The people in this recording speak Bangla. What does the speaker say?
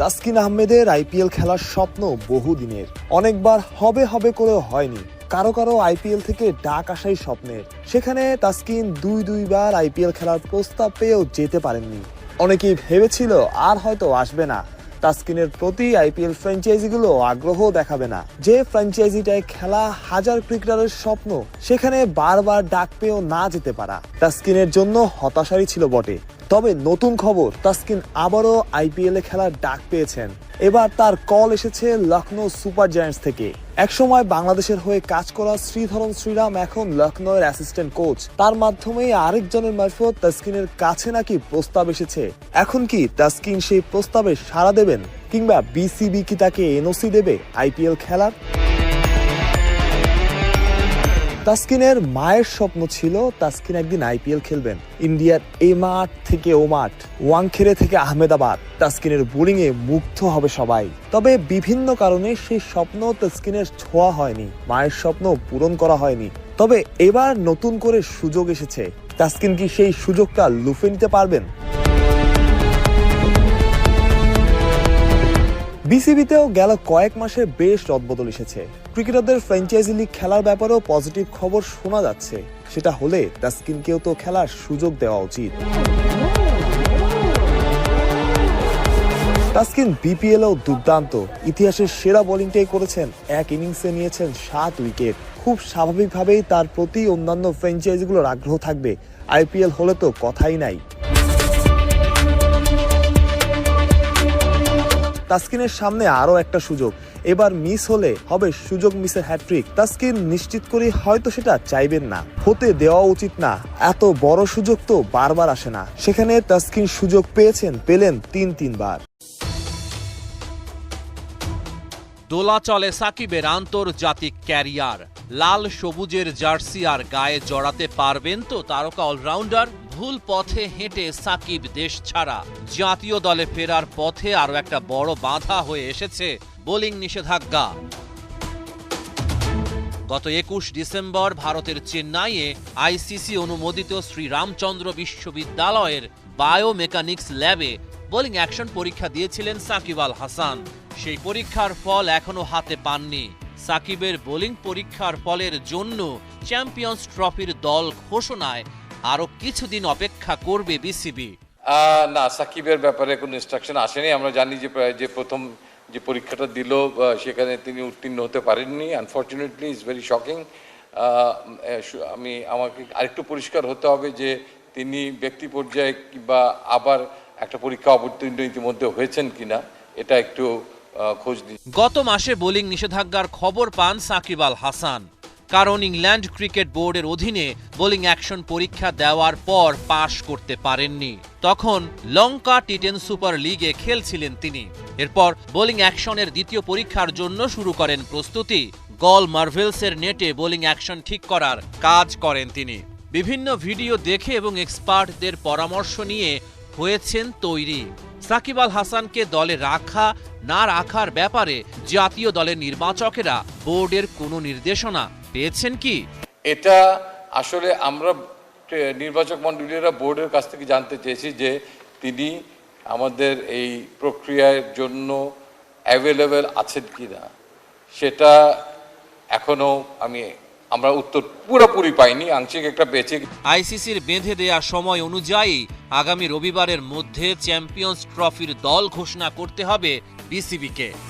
তাসকিন আহমেদের আইপিএল খেলার স্বপ্ন বহুদিনের। অনেকবার হবে হবে করেও হয়নি। কারও কারও আইপিএল থেকে ডাক আসাই স্বপ্নের। সেখানে তাসকিন দুই দুইবার আইপিএল খেলার প্রস্তাব পেয়েও যেতে পারেননি। অনেকেই ভেবেছিল আর হয়তো আসবে না। তাসকিনের প্রতি আইপিএল ফ্র্যাঞ্চাইজিগুলো আগ্রহ দেখাবে না। যে ফ্র্যাঞ্চাইজিটায় খেলা হাজার ক্রিকেটারের স্বপ্ন, সেখানে বারবার ডাক পেয়েও না যেতে পারা। তাসকিনের জন্য হতাশারই ছিল বটে। তবে নতুন খবর, তাসকিন আবারও আইপিএল খেলার ডাক পেয়েছেন। এবার তার কল এসেছে লখনৌ সুপার জায়ান্টস থেকে। একসময় বাংলাদেশের হয়ে কাজ করা শ্রীধরন শ্রীরাম এখন লখনৌয়ের অ্যাসিস্ট্যান্ট কোচ। তার মাধ্যমে আরেকজনের মারফত তাসকিনের কাছে নাকি প্রস্তাব এসেছে। এখন কি তাসকিন সেই প্রস্তাবে সাড়া দেবেন কিংবা বিসিবি কি তাকে এনওসি দেবে আইপিএল খেলার? তাসকিনের মায়ের স্বপ্ন ছিল তাসকিন একদিন আইপিএল খেলবেন। ইন্ডিয়ার এ মাঠ থেকে ও মাঠ, ওয়াংখেড়ে থেকে আহমেদাবাদ। তাসকিনের এ মুগ্ধ হবে সবাই। তবে বিভিন্ন কারণে সেই স্বপ্ন তাসকিনের ছোঁয়া হয়নি, মায়ের স্বপ্ন পূরণ করা হয়নি। তবে এবার নতুন করে সুযোগ এসেছে। তাসকিন কি সেই সুযোগটা লুফে নিতে পারবেন? বিসিবিতেও গেল কয়েক মাসে বেশ রদবদল এসেছে। ক্রিকেটারদের ফ্র্যাঞ্চাইজি লিগ খেলার ব্যাপারেও পজিটিভ খবর শোনা যাচ্ছে। সেটা হলে তাসকিনকেও তো খেলার সুযোগ দেওয়া উচিত। তাসকিন বিপিএলও দুর্দান্ত। ইতিহাসের সেরা বোলিংটাই করেছেন। এক ইনিংসে নিয়েছেন সাত উইকেট। খুব স্বাভাবিকভাবেই তার প্রতি অন্যান্য ফ্র্যাঞ্চাইজিগুলোর আগ্রহ থাকবে। আইপিএল হলে তো কথাই নাই। তাসকিনের সামনে আরও একটা সুযোগ। এবার মিস হলে হবে সুযোগ মিসের হ্যাট্রিক তাসকিন নিশ্চিত করে হয়তো সেটা চাইবেন না। হতে দেওয়া উচিত না। এত বড় সুযোগ তো বারবার আসে না। সেখানে তাসকিন সুযোগ পেয়েছেন, পেলেন তিন তিনবার দোলা চলে সাকিবের আন্তর্জাতিক ক্যারিয়ার। লাল সবুজের জার্সি আর গায়ে জড়াতে পারবেন তো তারকা অলরাউন্ডার? ভুল পথে হেঁটে সাকিব দেশ ছাড়া। জাতীয় দলে ফেরার পথে আরও একটা বড় বাধা হয়ে এসেছে বোলিং নিষেধাজ্ঞা। গত একুশ ডিসেম্বর ভারতের চেন্নাইয়ে আইসিসি অনুমোদিত শ্রীরামচন্দ্র বিশ্ববিদ্যালয়ের বায়োমেকানিক্স ল্যাবে বোলিং অ্যাকশন পরীক্ষা দিয়েছিলেন সাকিব আল হাসান। সেই পরীক্ষার ফল এখনও হাতে পাননি। সাকিবের বোলিং পরীক্ষার ফলের জন্য চ্যাম্পিয়ন্স ট্রফির দল ঘোষণায় আরও কিছুদিন অপেক্ষা করবে বিসিবি। না, সাকিবের ব্যাপারে কোনো ইনস্ট্রাকশন আসেনি। আমরা জানি যে যে প্রথম যে পরীক্ষাটা দিল সেখানে তিনি উত্তীর্ণ হতে পারেননি। আনফর্চুনেটলি ইজ ভেরি শকিং আমি, আমাকে আরেকটু পরিষ্কার হতে হবে যে তিনি ব্যক্তি পর্যায়ে কিংবা আবার একটা পরীক্ষা অবতীর্ণ ইতিমধ্যে হয়েছেন কিনা, এটা একটু খোঁজ গত মাসে বোলিং নিষেধাজ্ঞার খবর পান সাকিব আল হাসান। কারণ ইংল্যান্ড ক্রিকেট বোর্ডের অধীনে বোলিং অ্যাকশন পরীক্ষা দেওয়ার পর পাশ করতে পারেননি। তখন লঙ্কা টি টেন সুপার লিগে খেলছিলেন তিনি। এরপর বোলিং অ্যাকশনের দ্বিতীয় পরীক্ষার জন্য শুরু করেন প্রস্তুতি। গল মার্ভেলসের নেটে বোলিং অ্যাকশন ঠিক করার কাজ করেন তিনি। বিভিন্ন ভিডিও দেখে এবং এক্সপার্টদের পরামর্শ নিয়ে হয়েছেন তৈরি। সাকিব আল হাসানকে দলে রাখা না রাখার ব্যাপারে জাতীয় দলের নির্বাচকেরা বোর্ডের কোনো নির্দেশনা পেয়েছেন কি? এটা আসলে আমরা নির্বাচক মণ্ডলীরা বোর্ডের কাছ থেকে জানতে চেয়েছি যে তিনি আমাদের এই প্রক্রিয়ার জন্য অ্যাভেলেবেল আছেন কি না সেটা এখনও আমি আমরা উত্তর পুরোপুরি পাইনি আংশিক একটা পেয়েছি। আইসিসির বেঁধে দেয়া সময় অনুযায়ী আগামী রবিবারের মধ্যে চ্যাম্পিয়ন্স ট্রফির দল ঘোষণা করতে হবে BCBK.